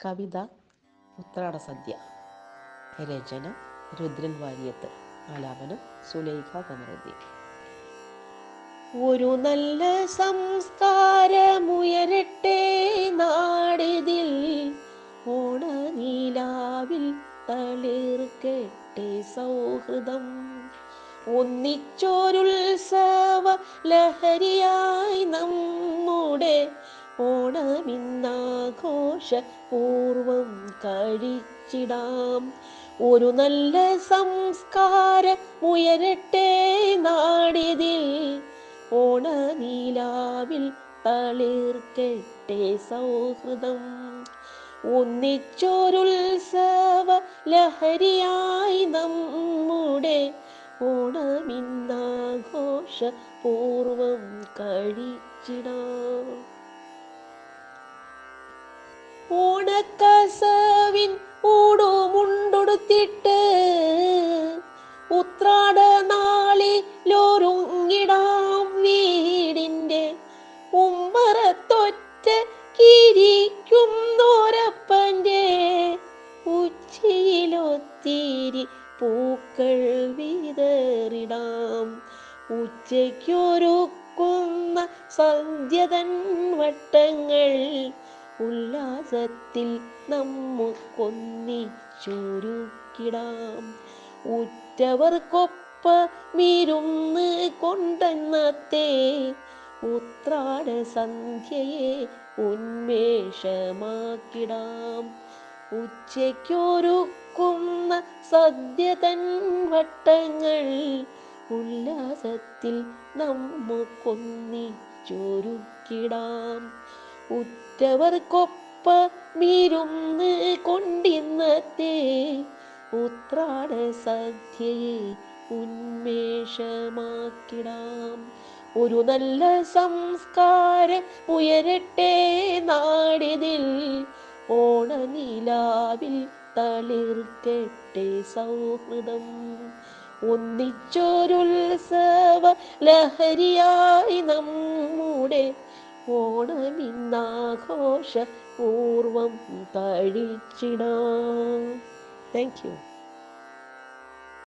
കവിത ഉത്രാട സദ്യ രചന രുദ്രൻ വാര്യത്ത് ആലാപനം സുലൈഖ കമറുദ്ദീൻ ഒരു നല്ല സംസ്കാരമുയരട്ടെ നാടിതിൽ ഓണനീലാവിൽ തളിർക്കട്ടെ സൗഹൃദം. ഒന്നിച്ചോരുത്സവ ലഹരിയായി നമ്മുടെ ഓണമിന്നാഘോഷ പൂർവം കഴിച്ചിടാം. ഒരു നല്ല സംസ്കാരമുയരട്ടെ നാടിതിൽ. ഓണനീലാവിൽ തളിർക്കട്ടെ സൗഹൃദം. ഒന്നിച്ചൊരുത്സവ ലഹരിയായി നമ്മുടെ ഓണമിന്നാഘോഷ പൂർവം കഴിച്ചിടാം. ഓണക്കസവിൻ ഊടുമുണ്ടൊടുത്തിട്ട് ഉത്രാട നാളിലൊരുങ്ങിടാം വീടിന്റെ ഉമ്മറത്തൊറ്റ കിരിക്കുന്നോരപ്പന്റെ ഉച്ചയിലൊത്തിരി പൂക്കൾ വിതറിടാം. ഉച്ചയ്ക്കൊരുക്കുന്ന സന്ധ്യതൻ വട്ടങ്ങൾ ഉല്ലാസത്തിൽ നമുക്കൊന്നിച്ചുരുക്കിടാം ഉറ്റവർക്കൊപ്പമിരുന്ന് കൊണ്ടെന്നത്തെ ഉത്രാട സന്ധ്യയെ ഉന്മേഷമാക്കിടാം. ഉച്ചയ്ക്കൊരുക്കുന്ന സദ്യ തൻ വട്ടങ്ങൾ ഉല്ലാസത്തിൽ നമുക്കൊന്നിച്ചൊരുക്കിടാം ഉറ്റവർക്കൊപ്പമിരുന്ന് കൊണ്ടിന്നത്തെ ഉത്രാട സദ്യയെ ഉന്മേഷമാക്കിടാം. ഒരു നല്ല സംസ്കാരം ഉയരട്ടെ നാടിതിൽ. ഓണനിലാവിൽ തളിർക്കട്ടെ സൗഹൃദം. ഒന്നിച്ചൊരുത്സവ ലഹരിയായി നമ്മുടെ ഓണമിന്നാഘോഷ പൂർവം കഴിച്ചിടാം താങ്ക് യു